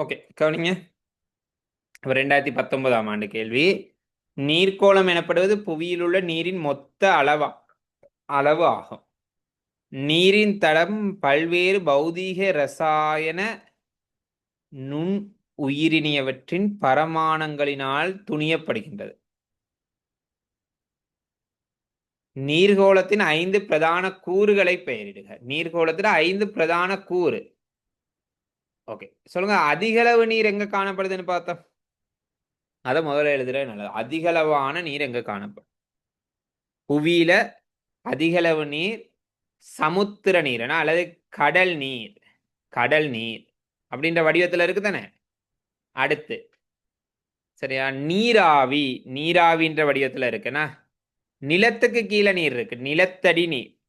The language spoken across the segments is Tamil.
ஓகே கவனிங்க. ரெண்டாயிரத்தி பத்தொன்பதாம் ஆண்டு கேள்வி. நீர்க்கோளம் எனப்படுவது புவியில் உள்ள நீரின் மொத்த அளவா அளவு ஆகும். நீரின் தடம் பல்வேறு பௌதீக ரசாயன நுண் உயிரினியவற்றின் பரமாணங்களினால் துணியப்படுகின்றது. நீர்கோளத்தின் ஐந்து பிரதான கூறுகளை பெயரிடுக. நீர்கோளத்தில் ஐந்து பிரதான கூறு. ஓகே சொல்லுங்க அதிகளவு நீர் எங்க காணப்படுதுன்னு பார்த்தோம். அதை முதல்ல எழுதுறது நல்லது. அதிகளவான நீர் எங்க காணப்படும்? புவியில அதிகளவு நீர் சமுத்திர நீர்னா அல்லது கடல் நீர். கடல் நீர். அப்படின்ற வடிவத்தில் இருக்கு தானே அடுத்து. சரியா? நீராவி. நீராவின்ற வடிவத்தில் இருக்குன்னா நிலத்துக்கு கீழே நீர் இருக்கு. நிலத்தடி நீர்.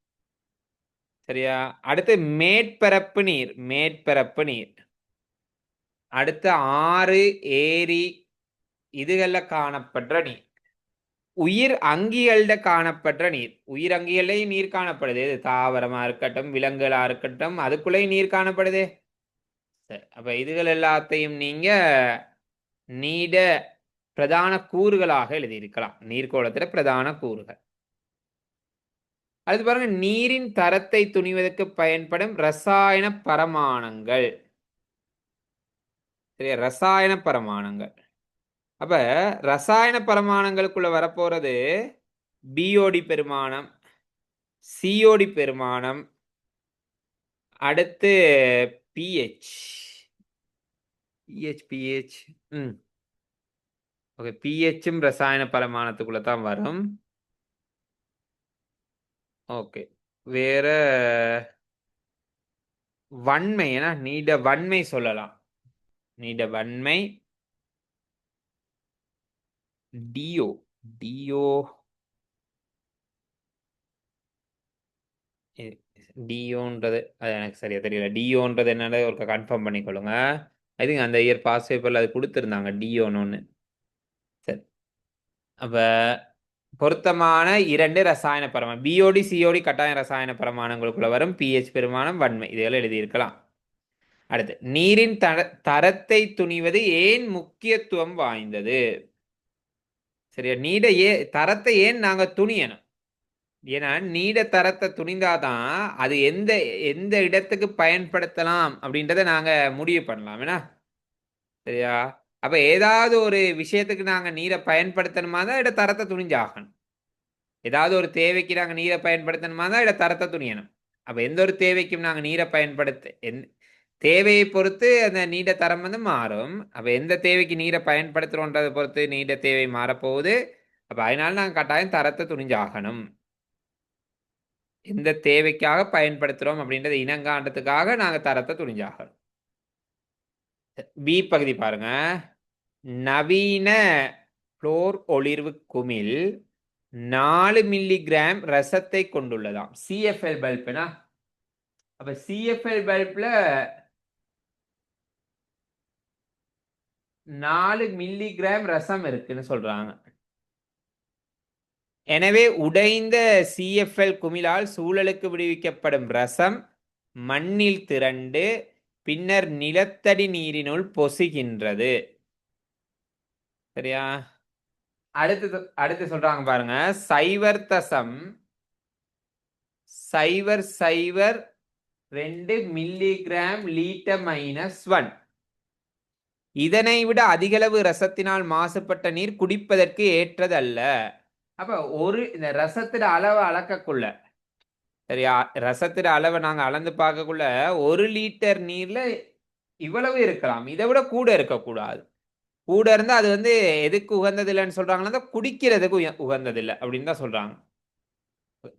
சரியா? அடுத்து மேற்பரப்பு நீர். மேற்பரப்பு நீர். அடுத்த ஆறு ஏரி இதுகளில் காணப்படுற நீர். உயிர் அங்கிகள்ட காணப்படுற நீர். உயிர் அங்கிகள்லையும் நீர் காணப்படுது. இது தாவரமா இருக்கட்டும் விலங்குகளா இருக்கட்டும் அதுக்குள்ளேயும் நீர் காணப்படுது. சரி அப்ப இதுகள் எல்லாத்தையும் நீங்க நீட பிரதான கூறுகளாக எழுதியிருக்கலாம். நீர்க்கோளத்துல பிரதான கூறுகள். அடுத்து பாருங்க நீரின் தரத்தை துணிவதற்கு பயன்படும் ரசாயன பரமானங்கள் சரியா? ரசாயன பரமாணங்கள். அப்ப ரசாயன பரமாணங்களுக்குள்ள வரப்போறது பிஓடி பெருமானம் சிஓடி பெருமானம் அடுத்து பிஹெச் பிஹெச் பிஹெச் ம். ஓகே பிஹெச்சும் ரசாயன பரமாணத்துக்குள்ள தான் வரும். ஓகே வேற வன்மை ஏன்னா நீட வன்மை சொல்லலாம். நிடவன்மை டியோ டியோ டியோன்றது அது எனக்கு சரியா தெரியல. டியோன்றது என்னன்னு ஒரு கன்ஃபார்ம் பண்ணிக்கொள்ளுங்க. ஐ திங்க் அந்த இயர் பாஸ் பேப்பரில் அது கொடுத்துருந்தாங்க டியோன்னு ஒன்று சரி. அப்போ பொருத்தமான இரண்டு ரசாயன பரமாணம் பிஓடி சிஓடி கட்டாய ரசாயன பரமாணங்களுக்குள்ள வரும் பிஹெச் பெருமானம் வன்மை. இதெல்லாம் எழுதியிருக்கலாம். அடுத்து நீரின் தர தரத்தை துணிவது ஏன் முக்கியத்துவம் வாய்ந்தது? சரியா? நீட ஏ தரத்தை ஏன் நாங்க துணியணும்? ஏன்னா நீட தரத்தை துணிந்தாதான் அது எந்த எந்த இடத்துக்கு பயன்படுத்தலாம் அப்படின்றத நாங்க முடிவு பண்ணலாம். ஏன்னா சரியா? அப்ப ஏதாவது ஒரு விஷயத்துக்கு நாங்க நீரை பயன்படுத்தணுமா தான் இட தரத்தை துணிஞ்சாகணும். ஏதாவது ஒரு தேவைக்கு நாங்க நீரை பயன்படுத்தணுமா தான் இட தரத்தை துணியணும். அப்ப எந்த ஒரு தேவைக்கும் நாங்க நீரை பயன்படுத்த எந் தேவையை பொறுத்து அந்த நீண்ட தரம் வந்து மாறும். அப்போ எந்த தேவைக்கு நீரை பயன்படுத்துகிறோன்றதை பொறுத்து நீண்ட தேவை மாறப்போகுது. அப்போ அதனால நாங்கள் கட்டாயம் தரத்தை துணிஞ்சாகணும். எந்த தேவைக்காக பயன்படுத்துகிறோம் அப்படின்றத இனங்காண்டத்துக்காக நாங்கள் தரத்தை துணிஞ்சாகணும். பி பகுதி பாருங்க. நவீன புளோர் ஒளிர்வு குமிழ் நாலு மில்லிகிராம் ரசத்தை கொண்டுள்ளதாம். சிஎஃப்எல் பல்புனா அப்போ சிஎஃப்எல் பல்பில் நாலு மில்லிகிராம் ரசம் இருக்குன்னு சொல்றாங்க. எனவே உடைந்த சிஎஃப்எல் குமிழால் சூழலுக்கு விடுவிக்கப்படும் ரசம் மண்ணில் திரண்டு பின்னர் நிலத்தடி நீரினுள் பொசுகின்றது. சரியா? அடுத்து அடுத்து சொல்றாங்க பாருங்க. சைவர் தசம் சைவர் சைவர் ரெண்டு மில்லிகிராம் லீட்டர் மைனஸ் ஒன் இதனை விட அதிகளவு ரசத்தினால் மாசுபட்ட நீர் குடிப்பதற்கு ஏற்றதல்ல. அப்ப ஒரு இந்த ரசத்திட அளவை அளக்கக்குள்ள சரியா? ரசத்திட அளவை நாங்க அளந்து பார்க்கக்குள்ள ஒரு லிட்டர் நீர்ல இவ்வளவு இருக்கலாம். இதை விட கூட இருக்கக்கூடாது. கூட இருந்தா அது வந்து எதுக்கு உகந்தது இல்லைன்னு சொல்றாங்கன்னா குடிக்கிறதுக்கு உகந்தது இல்லை அப்படின்னு தான் சொல்றாங்க.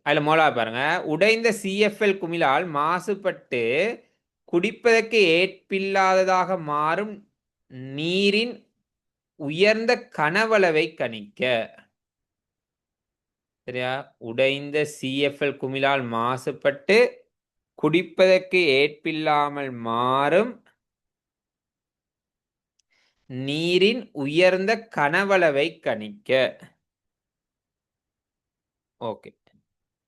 அதுல மோலா பாருங்க. உடைந்த சிஎஃப்எல் குமிழால் மாசுபட்டு குடிப்பதற்கு ஏற்பில்லாததாக மாறும் நீரின் உயர்ந்த கனவளவை கணிக்க. சரியா? உடைந்த சிஎஃப்எல் குமிழால் மாசுபட்டு குடிப்பதற்கு ஏற்பில்லாமல் மாறும் நீரின் உயர்ந்த கனவளவை கணிக்க. ஓகே.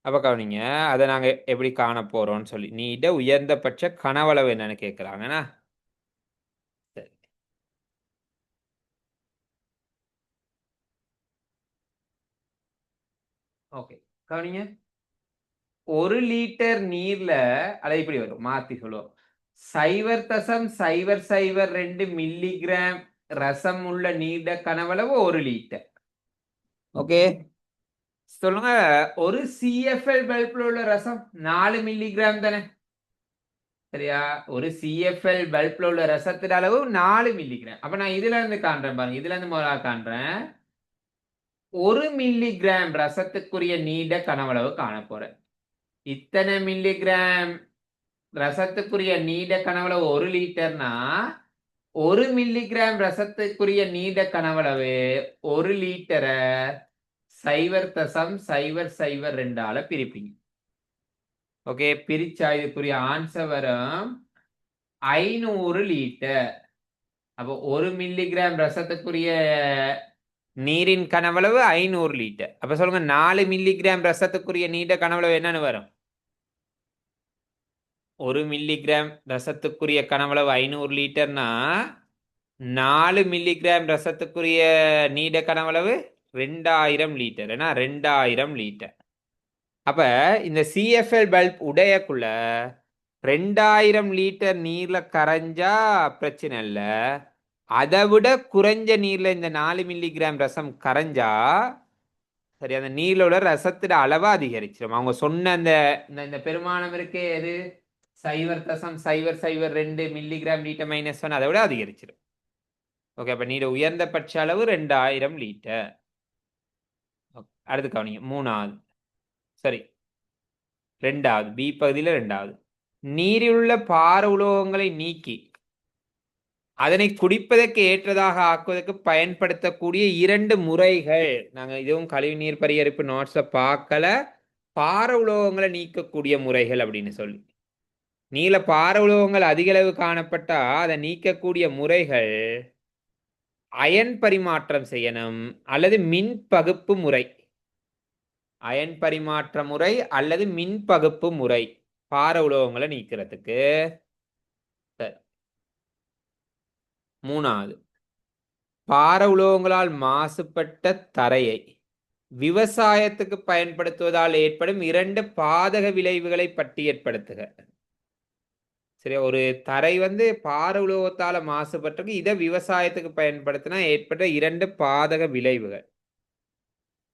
அப்ப கவனிங்க அதை நாங்க எப்படி காண போறோம்னு சொல்லி. நீட உயர்ந்தபட்ச கனவளவு என்னன்னு கேட்குறாங்கண்ணா சரி ஓகே கவனிங்க. ஒரு லிட்டர் நீர்ல அதை இப்படி வரும் மாத்தி சொல்லுவோம். சைவர் தசம் சைவர் சைவர் ரெண்டு மில்லிகிராம் ரசம் உள்ள நீர்ட கனவளவு ஒரு லிட்டர் ஓகே சொல்லுங்க ஒரு சிஎஃப்எல் பல்பில் உள்ள ரசம் நாலு மில்லிகிராம் தானே? சரியா? ஒரு சிஎஃப்எல் பல்பில் உள்ள ரசத்தின் அளவு நாலு மில்லிகிராம் அப்ப நான் இதுல இருந்து காண்றேன் பாருங்க இதுல இருந்து முதலாக காண்றேன். ஒரு மில்லிகிராம் ரசத்துக்குரிய நீண்ட கனவளவு காண போறேன் இத்தனை மில்லிகிராம் ரசத்துக்குரிய நீண்ட கனவளவு ஒரு லிட்டர்னா ஒரு மில்லிகிராம் ரசத்துக்குரிய நீண்ட கனவளவு ஒரு லிட்டரை சைவர் தசம் சைவர் சைவர் ரெண்டால பிரிப்பீங்க. ஓகே பிரிச்சா இதுக்குரிய ஆன்சர் வரும் ஐநூறு லிட்டர் அப்போ ஒரு மில்லிகிராம் ரசத்துக்குரிய நீரின் கனவளவு ஐநூறு லிட்டர் அப்ப சொல்லுங்க நாலு மில்லிகிராம் ரசத்துக்குரிய நீண்ட கனவளவு என்னன்னு வரும்? ஒரு மில்லிகிராம் ரசத்துக்குரிய கனவளவு ஐநூறு லிட்டர்னா நாலு மில்லிகிராம் ரசத்துக்குரிய நீண்ட கனவளவு ரெண்டாயிரம் லிட்டர் ஏன்னா ரெண்டாயிரம் லிட்டர் அப்ப இந்த சிஎஃப்எல் பல்ப் உடையக்குள்ள ரெண்டாயிரம் லிட்டர் நீர்ல கரைஞ்சா பிரச்சனை இல்லை. அதை விட குறைஞ்ச நீரில் இந்த நாலு மில்லிகிராம் ரசம் கரைஞ்சா சரி அந்த நீரோட ரசத்தோட அளவை அதிகரிச்சிடும் அவங்க சொன்ன அந்த இந்த இந்த பெருமானம் இருக்கே எது? சைவர் தசம் சைவர் சைவர் ரெண்டு மில்லிகிராம் லீட்டர் மைனஸ் ஒன் அதை விட அதிகரிச்சிடும் ஓகே அப்போ நீர் உயர்ந்தபட்ச அளவு ரெண்டாயிரம் லீட்டர் அடுத்து கவனிங்க மூணாவது. சரி ரெண்டாவது பி பகுதியில் ரெண்டாவது. நீரில் உள்ள பார உலோகங்களை நீக்கி அதனை குடிப்பதற்கு ஏற்றதாக ஆக்குவதற்கு பயன்படுத்தக்கூடிய இரண்டு முறைகள். நாங்கள் இதுவும் கழிவு நீர் பரிகரிப்பு நோட்ஸை பார்க்கல. பார உலோகங்களை நீக்கக்கூடிய முறைகள் அப்படின்னு சொல்லி. நீல பார உலோகங்கள் அதிகளவு காணப்பட்டால் காணப்பட்டா அதை நீக்கக்கூடிய முறைகள் அயன் பரிமாற்றம் செய்யணும் அல்லது மின் பகுப்பு முறை. அயன் பரிமாற்ற முறை அல்லது மின் பகுப்பு முறை. பார உலோகங்களை நீக்கிறதுக்கு. மூணாவது. பார உலோகங்களால் மாசுபட்ட தரையை விவசாயத்துக்கு பயன்படுத்துவதால் ஏற்படும் இரண்டு பாதக விளைவுகளை பட்டியற்படுத்துக சரி ஒரு தரை வந்து பார உலோகத்தால மாசுபட்டிருக்கு. இதை விவசாயத்துக்கு பயன்படுத்தினா ஏற்பட்ட இரண்டு பாதக விளைவுகள்.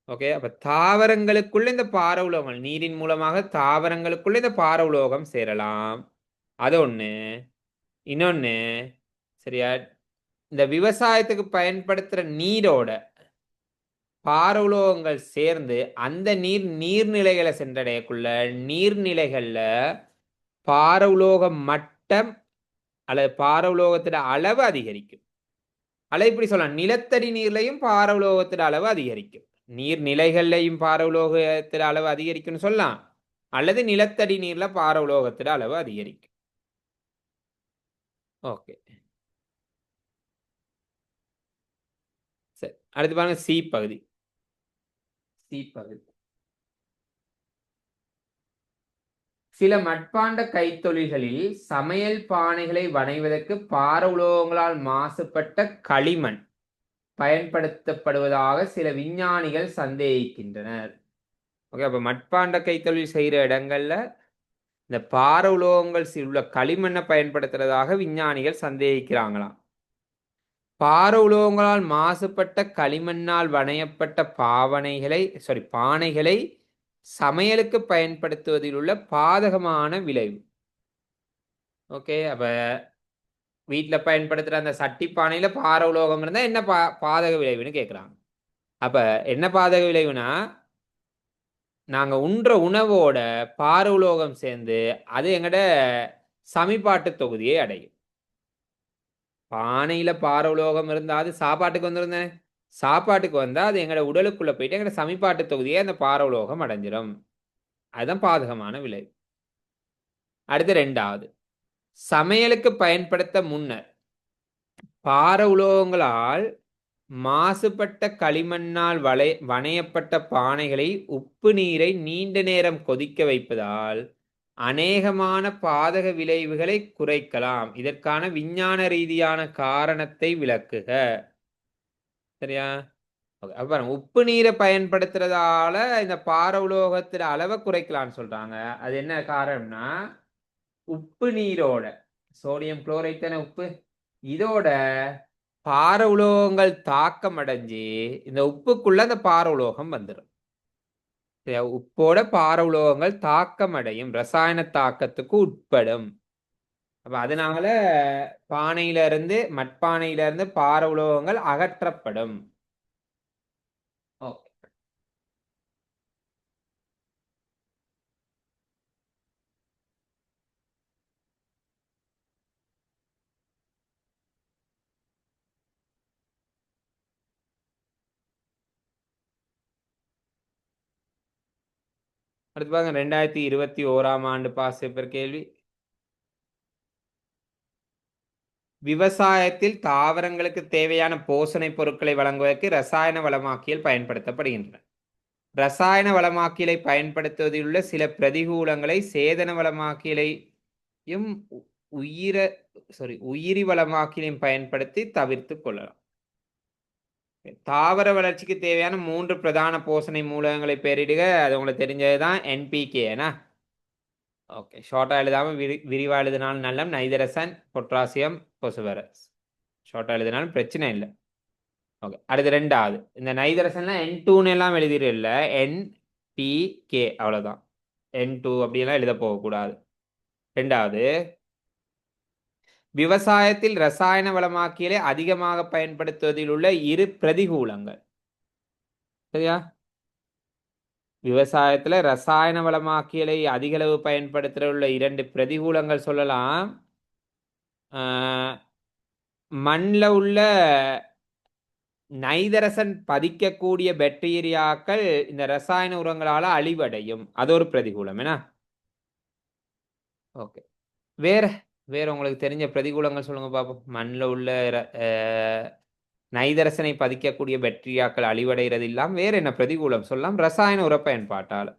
ஓகே? அப்ப தாவரங்களுக்குள்ள இந்த பார உலோகங்கள் நீரின் மூலமாக தாவரங்களுக்குள்ள இந்த பார உலோகம் சேரலாம். அது ஒன்று இன்னொன்று சரியா? இந்த விவசாயத்துக்கு பயன்படுத்துகிற நீரோட பார உலோகங்கள் சேர்ந்து அந்த நீர் நீர்நிலைகளை சென்றடையக்குள்ள நீர்நிலைகளில் பார உலோக மட்டம் அல்லது பார உலோகத்தோட அளவு அதிகரிக்கும். அல்லது இப்படி சொல்லலாம். நிலத்தடி நீர்லையும் பார உலோகத்தோட அளவு அதிகரிக்கும். நீர்நிலைகள்லையும் பார உலோகத்தோட அளவு அதிகரிக்கும்னு சொல்லலாம். அல்லது நிலத்தடி நீரில் பார உலோகத்தோட அளவு அதிகரிக்கும். ஓகே சரி அடுத்து பாருங்க சி பகுதி. சி பகுதி. சில மட்பாண்ட கைத்தொழில்களில் சமையல் பானைகளை வணைவதற்கு பார உலோகங்களால் மாசுபட்ட களிமண் பயன்படுத்தப்படுவதாக சில விஞ்ஞானிகள் சந்தேகிக்கின்றனர். ஓகே அப்போ மட்பாண்ட கைத்தொழில் செய்கிற இடங்கள்ல இந்த பார உலோகங்கள் உள்ள களிமண்ணை பயன்படுத்துறதாக விஞ்ஞானிகள் சந்தேகிக்கிறாங்களாம். பார உலோகங்களால் மாசுபட்ட களிமண்ணால் வணையப்பட்ட பாவனைகளை சாரி பானைகளை சமையலுக்கு பயன்படுத்துவதில் உள்ள பாதகமான விளைவு. ஓகே அப்ப வீட்டில் பயன்படுத்துகிற அந்த சட்டி பானையில் பார உலோகம் இருந்தால் என்ன பா பாதக விளைவுன்னு கேட்குறாங்க அப்போ என்ன பாதக விளைவுனா நாங்கள் உண்ற உணவோட பார உலோகம் சேர்ந்து அது எங்கட சமிபாட்டு தொகுதியை அடையும். பானையில் பாரவுலோகம் இருந்தால் அது சாப்பாட்டுக்கு வந்துருந்தேன்? சாப்பாட்டுக்கு வந்தால் அது எங்களோட உடலுக்குள்ளே போயிட்டு எங்களோட சமிப்பாட்டு தொகுதியை அந்த பார உலோகம் அடைஞ்சிடும். அதுதான் பாதகமான விளைவு அடுத்து ரெண்டாவது. சமையலுக்கு பயன்படுத்த முன்னர் பார உலோகங்களால் மாசுபட்ட களிமண்ணால் வளை வணையப்பட்ட பானைகளை உப்பு நீரை நீண்ட நேரம் கொதிக்க வைப்பதால் அநேகமான பாதக விளைவுகளை குறைக்கலாம். இதற்கான விஞ்ஞான ரீதியான காரணத்தை விளக்குக. சரியா? அப்புறம் உப்பு நீரை பயன்படுத்துறதால இந்த பார உலோகத்தின் அளவை குறைக்கலாம்னு சொல்றாங்க. அது என்ன காரணம்னா உப்பு நீரோட சோடியம் குளோரைட் தானே உப்பு? இதோட பார உலோகங்கள் தாக்கம் அடைஞ்சு இந்த உப்புக்குள்ள அந்த பார உலோகம் வந்துடும் உப்போட பார உலோகங்கள் தாக்கம் அடையும் ரசாயன தாக்கத்துக்கு உட்படும். அப்ப அதனால பானையில இருந்து மட்பானையில இருந்து பார உலோகங்கள் அகற்றப்படும் ஓகே அடுத்து பாருங்க ரெண்டாயிரத்தி இருபத்தி ஓராம் ஆண்டு பாஸ் பேப்பர் கேள்வி. விவசாயத்தில் தாவரங்களுக்கு தேவையான போஷணை பொருட்களை வழங்குவதற்கு ரசாயன வளமாக்கியல் பயன்படுத்தப்படுகின்றன. ரசாயன வளமாக்கியலை பயன்படுத்துவதில் உள்ள சில பிரதிகூலங்களை சேதன வளமாக்கியலையும் உயிர சாரி உயிரி வளமாக்கியலையும் பயன்படுத்தி தவிர்த்து கொள்ளலாம். தாவர வளர்ச்சிக்கு தேவையான மூன்று பிரதான போஷணை மூலகங்களை பெயரிடுக. அது உங்களுக்கு தெரிஞ்சது தான் என்பிகேனா ஓகே ஷார்ட்டாக எழுதாமல் விரி விரிவாக எழுதினாலும் நல்ல நைதரசன் பொட்டாசியம் பொசுவரஸ். ஷார்ட்டாக எழுதினாலும் பிரச்சனை இல்லை. ஓகே அடுத்து ரெண்டாவது. இந்த நைதரசன்லாம் என் டூன்னு எல்லாம் எழுதிடல என் பி கே அவ்வளோதான் என் டூ அப்படியெல்லாம் எழுத போகக்கூடாது ரெண்டாவது விவசாயத்தில் ரசாயன வளமாக்கியலை அதிகமாக பயன்படுத்துவதில் உள்ள இரு பிரதிகூலங்கள். சரியா? விவசாயத்துல ரசாயன வளமாக்கியலை அதிகளவு பயன்படுத்துகிற உள்ள இரண்டு பிரதிகூலங்கள் சொல்லலாம். மண்ணில் உள்ள நைதரசன் பதிக்கக்கூடிய பாக்டீரியாக்கள் இந்த ரசாயன உரங்களால் அழிவடையும். அது ஒரு பிரதிகூலம் என்ன ஓகே. வேற? வேற உங்களுக்கு தெரிஞ்ச பிரதிகூலங்கள் சொல்லுங்க பாப்போம். மண்ணில் உள்ள ர- நைதரசனை பதிக்கக்கூடிய பாக்டீரியாக்கள் அழிவடைகிறது இல்லாம வேற என்ன பிரதிகூலம்? சொல்லலாம் ரசாயன உர பயன்பாட்டால்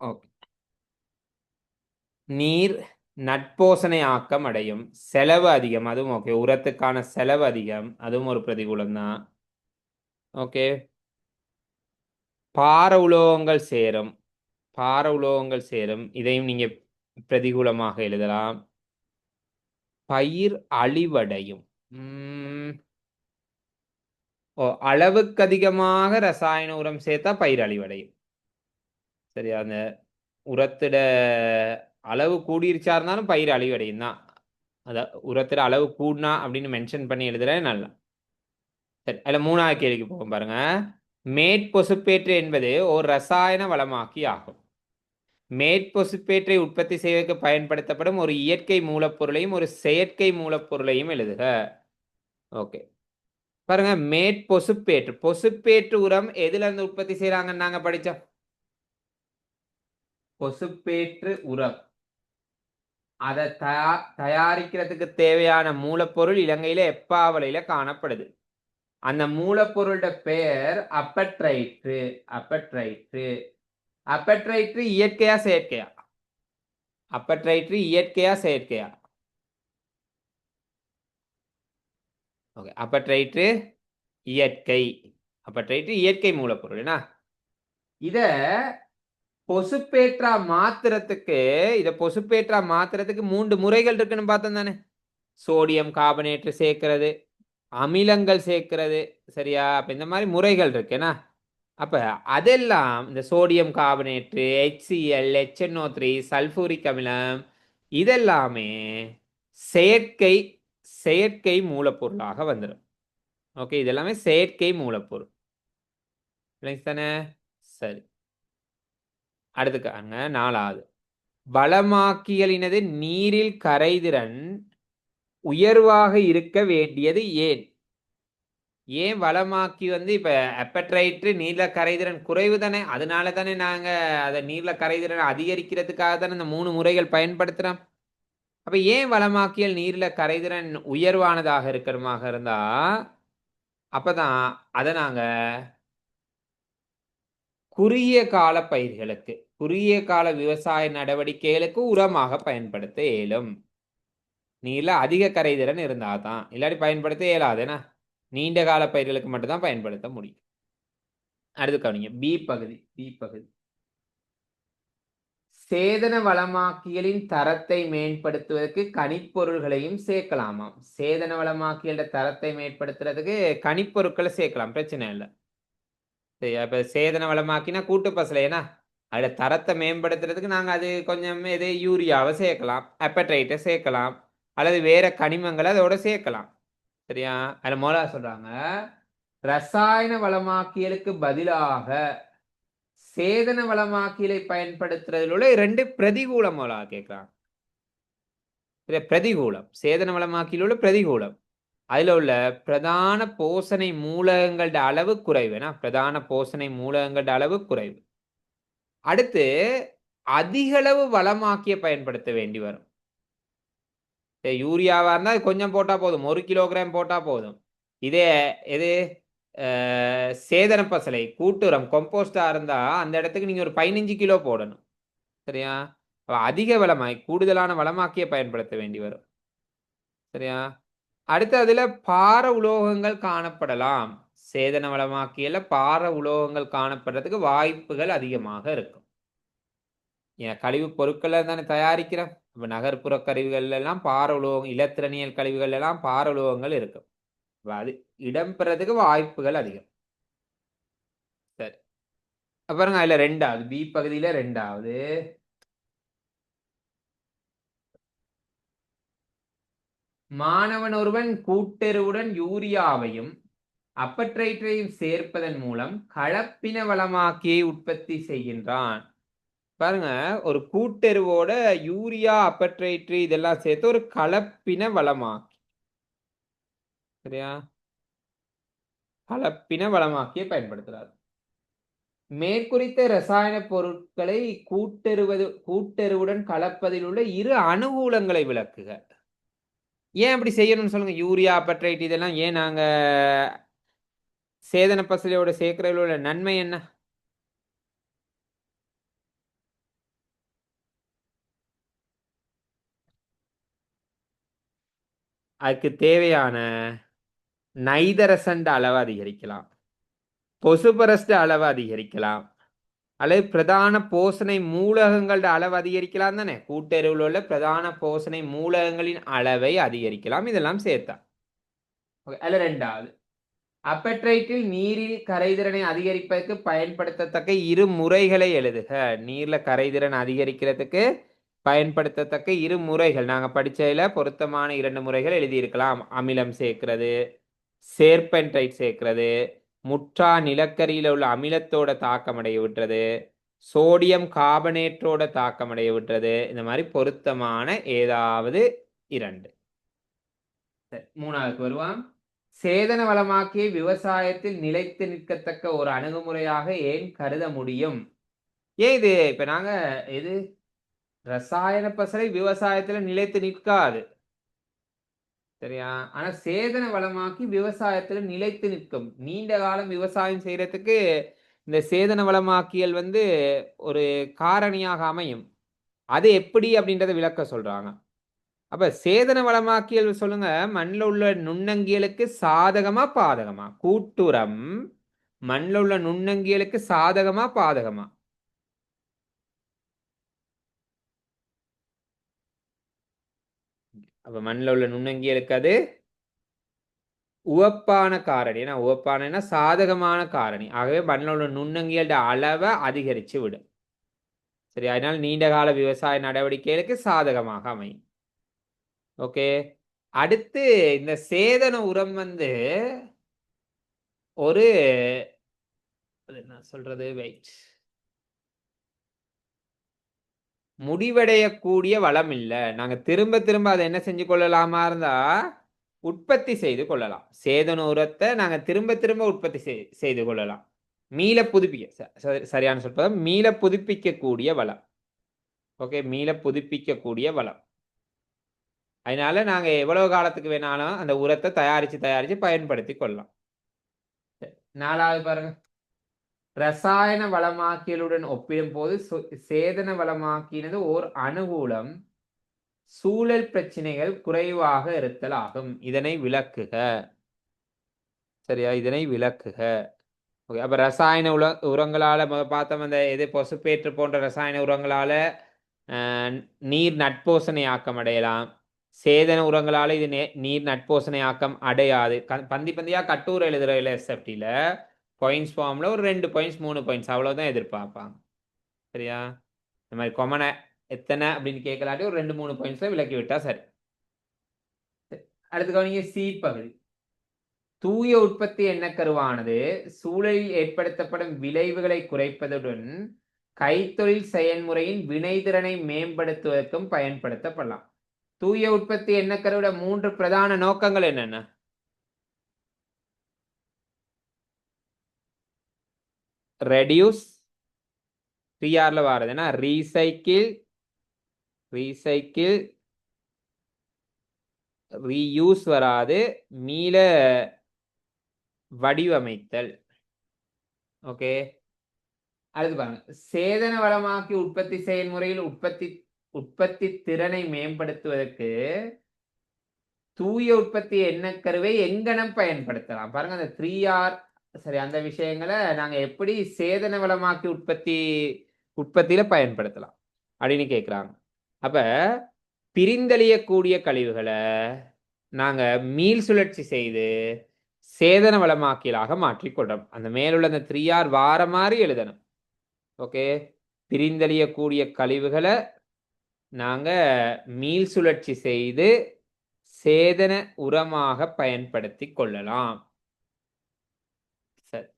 ஓகே. நீர் நட்போசனை ஆக்கம் அடையும். செலவு அதிகம். அதுவும் ஓகே உரத்துக்கான செலவு அதிகம். அதுவும் ஒரு பிரதிகூலம் தான் ஓகே பார உலோகங்கள் சேரும். பார உலோகங்கள் சேரும். இதையும் நீங்க பிரதிகூலமாக எழுதலாம். பயிர் அழிவடையும். உம், ஓ அளவுக்கு அதிகமாக ரசாயன உரம் சேர்த்தா பயிர் அழிவடையும். சரியா? அந்த உரத்திட அளவு கூடிருச்சா இருந்தாலும் பயிர் அழிவடையும் தான். அத உரத்திட அளவு கூடினா அப்படின்னு மென்ஷன் பண்ணி எழுதுறேன் நல்லா. சரி அதில் மூணாவது கேள்விக்கு போகும் பாருங்க. மேற்பொசுப்பேற்று என்பது ஒரு ரசாயன வளமாக்கி ஆகும். மேற்பொசுப்பேற்றை உற்பத்தி செய்வதற்கு பயன்படுத்தப்படும் ஒரு இயற்கை மூலப்பொருளையும் ஒரு செயற்கை மூலப்பொருளையும் எழுதுக. ஓகே. பாருங்க மேற்பொசுப்பேற்று. பொசுப்பேற்று உரம் எதுல இருந்து உற்பத்தி செய்யறாங்கன்னு நாங்க படிச்சோம்? பொசுப்பேற்று உரம். அதை தயா தயாரிக்கிறதுக்கு தேவையான மூலப்பொருள் இலங்கையில எப்பாவலையில காணப்படுது. அந்த மூலப்பொருளோட பெயர் அப்பட்ரைட்ரு அப்பட்ரைட்ரு அப்பட்ரைட்ரு இயற்கையா செயற்கையா? அப்பட்ரைட்ரு இயற்கையா செயற்கையா? ஓகே அப்பட்ரைட்ரு இயற்கை. அப்பட்ரைட்ரு இயற்கை மூலப்பொருள் என்ன? இத பொசுப்பேற்றா மாத்திரத்துக்கு இத பொசுப்பேற்றா மாத்திரத்துக்கு மூன்று முறைகள் இருக்குன்னு பார்த்தோம் தானே. சோடியம் கார்பனேட்டு சேர்க்கிறது அமிலங்கள் சேர்க்கிறது சரியா? அப்ப இந்த மாதிரி முறைகள் இருக்குன்னா அப்ப அதெல்லாம் இந்த sodium carbonate HCL HNO three sulphuric அமிலம் இதெல்லாமே செயற்கை செயற்கை மூலப்பொருளாக வந்துடும் ஓகே இதெல்லாமே செயற்கை மூலப்பொருள். இல்லைங்க தானே? சரி. அடுத்துக்காங்க நாலாவது. வளமாக்கியலினது நீரில் கரைதிறன் உயர்வாக இருக்க வேண்டியது ஏன்? ஏன் வளமாக்கி வந்து இப்ப அப்பட்ரைட்டு நீர்ல கரைதிறன் குறைவு தானே? அதனால தானே நாங்க அதை நீர்ல கரைதிறன் அதிகரிக்கிறதுக்காக தானே இந்த மூணு முறைகள் பயன்படுத்துறோம். அப்ப ஏன் வளமாக்கியல் நீர்ல கரைதிறன் உயர்வானதாக இருக்கிறமாக இருந்தா அப்பதான் அதை நாங்கள் குறுகிய கால பயிர்களுக்கு குறுகிய கால விவசாய நடவடிக்கைகளுக்கு உரமாக பயன்படுத்த இயலும். நீர்ல அதிக கரைதிறன் இருந்தால் தான் இல்லாட்டி பயன்படுத்த இயலாதுன்னா நீண்ட கால பயிர்களுக்கு மட்டும்தான் பயன்படுத்த முடியும். அடுத்து கவனிங்க. பி பகுதி பி பகுதி. சேதன வளமாக்கியலின் தரத்தை மேம்படுத்துவதற்கு கனிப்பொருள்களையும் சேர்க்கலாமாம். சேதன வளமாக்கியலோட தரத்தை மேம்படுத்துறதுக்கு கனிப்பொருட்களை சேர்க்கலாம். பிரச்சனை இல்லை. சரி சேதன வளமாக்கினா கூட்டு பசலைனா அதுல தரத்தை மேம்படுத்துறதுக்கு நாங்க அது கொஞ்சம் இது யூரியாவை சேர்க்கலாம் அப்படைட்டை சேர்க்கலாம் அல்லது வேற கனிமங்களை அதோட சேர்க்கலாம். சரியா? அதுல மோலா சொல்றாங்க? ரசாயன வளமாக்கியலுக்கு பதிலாக சேதன வளமாக்கியலை பயன்படுத்துறதுல உள்ள ரெண்டு பிரதிகூல மோலா கேட்கிறாங்க. பிரதிகூலம். சேதன வளமாக்கியில் உள்ள பிரதிகூலம். அதில் உள்ள பிரதான போசனை மூலகங்களோட அளவு குறைவுனா பிரதான போசனை மூலகங்களோட அளவு குறைவு. அடுத்து அதிகளவு வளமாக்கிய பயன்படுத்த வேண்டி வரும். யூரியாவாக இருந்தால் கொஞ்சம் போட்டால் போதும். ஒரு கிலோகிராம் போட்டால் போதும். இதே இது சேதன பசலை கூட்டுரம் கொம்போஸ்டாக இருந்தால் அந்த இடத்துக்கு நீங்கள் ஒரு பதினஞ்சு கிலோ போடணும். சரியா? அதிக வளமாய் கூடுதலான வளமாக்கிய பயன்படுத்த வேண்டி வரும். சரியா? அடுத்து அதில் பார உலோகங்கள் காணப்படலாம். சேதன வளமாக்கியல பார உலோகங்கள் காணப்படுறதுக்கு வாய்ப்புகள் அதிகமாக இருக்கும். ஏன் கழிவு பொருட்களை தானே தயாரிக்கிறோம். இப்போ நகர்ப்புற கழிவுகள்ல பார உலோகம் இலத்திரனியல் கழிவுகள் எல்லாம் பார உலோகங்கள் இருக்கும். அப்ப அது இடம்பெறதுக்கு வாய்ப்புகள் அதிகம். சரி. அப்புறம் அதில் ரெண்டாவது பி பகுதியில ரெண்டாவது. மாணவன் ஒருவன் கூட்டெருவுடன் யூரியாவையும் அப்பட்ரைட்டரையும் சேர்ப்பதன் மூலம் கலப்பின வளமாக்கியை உற்பத்தி செய்கின்றான். பாருங்க ஒரு கூட்டெருவோட யூரியா அப்பட்ரைட்ரி இதெல்லாம் சேர்த்து ஒரு கலப்பின வளமாக்கி. சரியா? கலப்பின வளமாக்கியை பயன்படுத்துறார். மேற்குறித்த ரசாயன பொருட்களை கூட்டெருவது கூட்டெருவுடன் கலப்பதில் உள்ள இரு அனுகூலங்களை விளக்குக. ஏன் அப்படி செய்யணும்னு சொல்லுங்க. யூரியா அப்பற்றைட் இதெல்லாம் ஏன் நாங்க சேதன பசலையோட சேர்க்கறதுல உள்ள நன்மை என்ன? அதுக்கு தேவையான நைதரசண்ட அளவை அதிகரிக்கலாம். பொசுபரஸ்ட அளவை அதிகரிக்கலாம். அல்லது பிரதான போஷணை மூலகங்களோட அளவு அதிகரிக்கலாம் தானே? கூட்டெருவில் உள்ள பிரதான போஷனை மூலகங்களின் அளவை அதிகரிக்கலாம். இதெல்லாம் சேர்த்தா. அல்ல ரெண்டாவது. அப்பட்ரைட்டில் நீரில் கரைதிறனை அதிகரிப்பதற்கு பயன்படுத்தத்தக்க இரு முறைகளை எழுதுக. நீரில் கரைதிறன் அதிகரிக்கிறதுக்கு பயன்படுத்தத்தக்க இரு முறைகள். நாங்கள் படித்ததில் பொருத்தமான இரண்டு முறைகள் எழுதியிருக்கலாம். அமிலம் சேர்க்கிறது சேர்பென்ட்ரைட் சேர்க்கிறது முற்றா நிலக்கரியில உள்ள அமிலத்தோட தாக்கமடைய விட்டுறது சோடியம் கார்பனேட்டோட தாக்கமடைய விட்டுறது இந்த மாதிரி பொருத்தமான ஏதாவது இரண்டு. மூணாவதுக்கு வருவான் சேதன வளமாக்கிய விவசாயத்தில் நிலைத்து நிற்கத்தக்க ஒரு அணுகுமுறையாக ஏன் கருத முடியும்? ஏன் இது? இப்ப நாங்க இது ரசாயன பசலை விவசாயத்துல நிலைத்து நிற்காது. சரியா? ஆனா சேதன வளமாக்கி விவசாயத்துல நிலைத்து நிற்கும். நீண்ட காலம் விவசாயம் செய்யறதுக்கு இந்த சேதன வளமாக்கியல் வந்து ஒரு காரணியாக அமையும். அது எப்படி அப்படின்றத விளக்க சொல்றாங்க. அப்ப சேதன வளமாக்கியல் சொல்லுங்க. மண்ணில் உள்ள நுண்ணங்கியலுக்கு சாதகமா பாதகமா? கூட்டுரம். மண்ணில் உள்ள நுண்ணங்கியலுக்கு சாதகமா பாதகமா? அப்ப மண்ணில் உள்ள நுண்ணங்கியலுக்கு அது? உவப்பான காரணி. ஏன்னா உவப்பானன்னா சாதகமான காரணி. ஆகவே மண்ணில் உள்ள நுண்ணங்கியலோட அளவை அதிகரித்து விடும். சரி அதனால் நீண்ட கால விவசாய நடவடிக்கைகளுக்கு சாதகமாக அமையும். ஓகே. அடுத்து இந்த சேதன உரம் வந்து ஒரு அது என்ன சொல்றது? வெயிட். முடிவடையக்கூடிய வளம் இல்லை நாங்கள் திரும்ப திரும்ப அதை என்ன செஞ்சு கொள்ளலாமா இருந்தா உற்பத்தி செய்து கொள்ளலாம். சேதன உரத்தை நாங்கள் திரும்ப திரும்ப உற்பத்தி செய்- செய்து கொள்ளலாம். மீள புதுப்பிக்க ச- ச- சரியான சொல்றது மீள புதுப்பிக்கக்கூடிய வளம். ஓகே மீள புதுப்பிக்கக்கூடிய வளம். அதனால நாங்கள் எவ்வளவு காலத்துக்கு வேணாலும் அந்த உரத்தை தயாரித்து தயாரித்து பயன்படுத்தி கொள்ளலாம். சரி, நாலாவது பாருங்கள் ரசாயன வளமாக்கியலுடன் ஒப்பிடும்போது சு- சேதன வளமாக்கினது ஓர் அனுகூலம் சூழல் பிரச்சனைகள் குறைவாக இருத்தல் ஆகும் இதனை விளக்குக. சரியா? இதனை விளக்குக. ஓகே. அப்போ ரசாயன உல உரங்களால் பார்த்தோம் அந்த இது பொசுப்பேற்று போன்ற ரசாயன உரங்களால் நீர் நட்போசனை ஆக்கம் அடையலாம். சேதன உரங்களால் இது நே- நீர் நட்போசனை ஆக்கம் அடையாது. க- பந்தி பந்தியாக கட்டுரை எழுதுகிற எஸ்எஃப்டியில் பாயிண்ட்ஸ் ஃபார்மில் ஒரு ரெண்டு பாயிண்ட்ஸ் மூணு பாயிண்ட்ஸ் அவ்வளவுதான் எதிர்பார்ப்பாங்க சரியா? இந்த மாதிரி கொமனை எத்தனை அப்படின்னு கேட்கலாட்டி ஒரு ரெண்டு மூணு பாயிண்ட்ஸ்ல விலக்கி விட்டால் சரி. அடுத்து கவனிங்க சி பகுதி. தூய உற்பத்தி எண்ணக்கருவானது சூழலில் ஏற்படுத்தப்படும் விளைவுகளை குறைப்பதுடன் கைத்தொழில் செயல்முறையின் வினைத்திறனை மேம்படுத்துவதற்கும் பயன்படுத்தப்படலாம். தூய உற்பத்தி எண்ணக்கருவோட மூன்று பிரதான நோக்கங்கள் என்னென்ன? ரெடியூஸ் டிஆர்ல வர்றது என்ன ரீசைக்கிள் ரீசைக்கிள் ரீயூஸ் வராது. மீள வடிவமைத்தல். ஓகே அடுத்து பாருங்க. சேதன வளமாக்கி உற்பத்தி செயல்முறையில் உற்பத்தி உற்பத்தி திறனை மேம்படுத்துவதற்கு தூய உற்பத்தி எண்ணக்கருவை எங்கனம் பயன்படுத்தலாம்? பாருங்க அந்த த்ரீ ஆர் சரி அந்த விஷயங்களை நாங்க எப்படி சேதன வளமாக்கி உற்பத்தி உற்பத்தியில பயன்படுத்தலாம் அப்படின்னு கேட்குறாங்க அப்ப பிரிந்தழியக்கூடிய கழிவுகளை நாங்க மீள் சுழற்சி செய்து சேதன வளமாக்கியலாக மாற்றிக்கொள்றோம் அந்த மேலுள்ள அந்த த்ரீ ஆர் வார மாதிரி எழுதணும். ஓகே? பிரிந்தழியக்கூடிய கழிவுகளை நாங்க மீள் சுழற்சி செய்து சேதன உரமாக பயன்படுத்தி கொள்ளலாம் சரி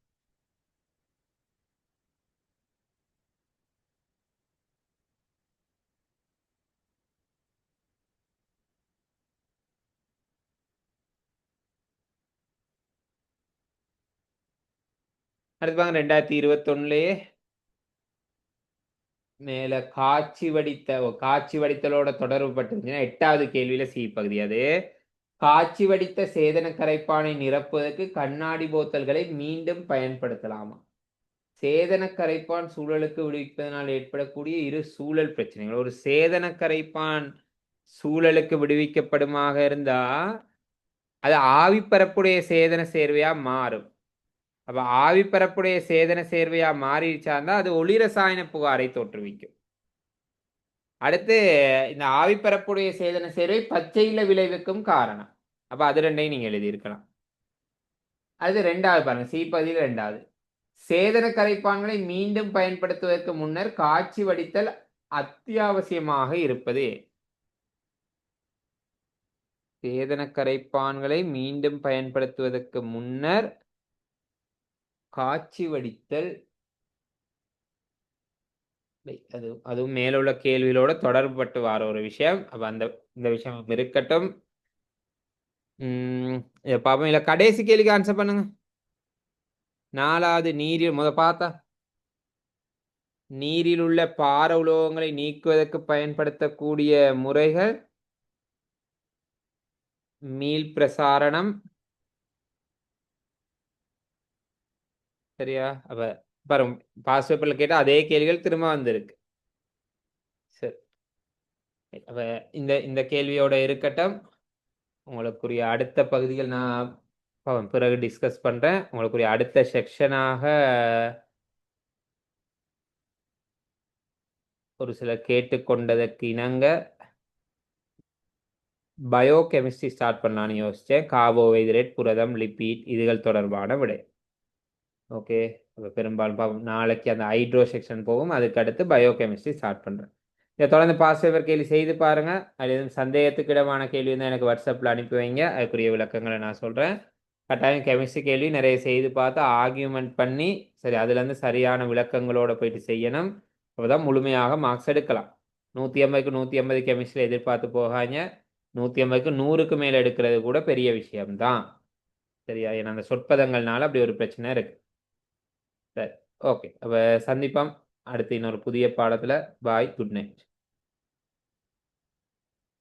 அடுத்து பாருங்க ரெண்டாயிரத்தி இருபத்தொன்னுலயே மேல காட்சி வடித்த ஓ, காட்சி வடித்தலோட தொடர்பு பட்டிருந்துச்சுன்னா எட்டாவது கேள்வியில சி பகுதி அது. காட்சி வடித்த சேதன கரைப்பானை நிரப்புவதற்கு கண்ணாடி போத்தல்களை மீண்டும் பயன்படுத்தலாமா. சேதன கரைப்பான் சூழலுக்கு விடுவிப்பதனால் ஏற்படக்கூடிய இரு சூழல் பிரச்சனைகள். ஒரு சேதன கரைப்பான் சூழலுக்கு விடுவிக்கப்படுமாக இருந்தா அது ஆவிப்பரப்புடைய சேதன சேர்வையா மாறும். அப்ப ஆவிப்பரப்புடைய சேதன சேர்வையா மாறிடுச்சாந்தா அது ஒளிரசாயன புகாரை தோற்றுவிக்கும். அடுத்து இந்த ஆவிப்பரப்புடைய சேதன சேர்வை பச்சையில விளைவுக்கும் காரணம். அப்ப அது ரெண்டையும் நீங்க எழுதியிருக்கலாம். அது ரெண்டாவது பாருங்க சி பகுதியில் ரெண்டாவது. சேதன கரைப்பான்களை மீண்டும் பயன்படுத்துவதற்கு முன்னர் காட்சி வடித்தல் அத்தியாவசியமாக இருப்பது. சேதன கரைப்பான்களை மீண்டும் பயன்படுத்துவதற்கு முன்னர் காட்சி வடித்தல். அது அதுவும் மேலுள்ள கேள்வியோட தொடர்புபட்டு வர ஒரு விஷயம். அப்ப அந்த இந்த விஷயம் இருக்கட்டும். உம் இதை பார்ப்போம் இல்ல கடைசி கேள்விக்கு ஆன்சர் பண்ணுங்க. நாலாவது நீரில் முத பார்த்தா? நீரில் உள்ள பார உலோகங்களை நீக்குவதற்கு பயன்படுத்தக்கூடிய முறைகள். மீள் பிரசாரணம். சரியா? அப்ப பாருங்க பாஸ் பேப்பர்ல கேட்ட அதே கேள்விகள் திரும்ப வந்திருக்கு. சரி. அப்ப இந்த இந்த கேள்வியோட இருக்கட்டும். உங்களுக்குரிய அடுத்த பகுதிகள் நான் பிறகு டிஸ்கஸ் பண்றேன். உங்களுக்குரிய அடுத்த செக்ஷனாக ஒரு சிலர் கேட்டுக்கொண்டதற்கு இணங்க பயோ கெமிஸ்ட்ரி ஸ்டார்ட் பண்ணலான்னு யோசிச்சேன். கார்போஹைட்ரேட் புரதம் லிப்பிட் இதுகள் தொடர்பான விடை. ஓகே. இப்போ பெரும்பாலும் பார்ப்போம் நாளைக்கு அந்த ஹைட்ரோ செக்ஷன் போகும். அதுக்கு அடுத்து பயோ கெமிஸ்ட்ரி ஸ்டார்ட் பண்ணுறேன் இதை தொடர்ந்து பாஸ் பேப்பர் கேள்வி செய்து பாருங்கள் அது எதுவும் சந்தேகத்துக்கு இடமான கேள்வி இருந்தால் எனக்கு வாட்ஸ்அப்பில் அனுப்பி வைங்க. அதுக்குரிய விளக்கங்களை நான் சொல்கிறேன் கட்டாயம் கெமிஸ்ட்ரி கேள்வி நிறைய செய்து பார்த்து ஆர்கியூமெண்ட் பண்ணி சரி அதுலேருந்து சரியான விளக்கங்களோடு போயிட்டு செய்யணும். அப்போ தான் முழுமையாக மார்க்ஸ் எடுக்கலாம். நூற்றி ஐம்பதுக்கு நூற்றி ஐம்பது கெமிஸ்ட்ரியில் எதிர்பார்த்து போகாங்க நூற்றி ஐம்பதுக்கு நூறுக்கு மேலே எடுக்கிறது கூட பெரிய விஷயம்தான். சரியா? ஏன்னா அந்த சொற்பதங்கள்னால அப்படி ஒரு பிரச்சனை இருக்குது சரி ஓகே. அப்போ சந்திப்போம். அடுத்து இன்னொரு புதிய பாடத்தில். Bye good night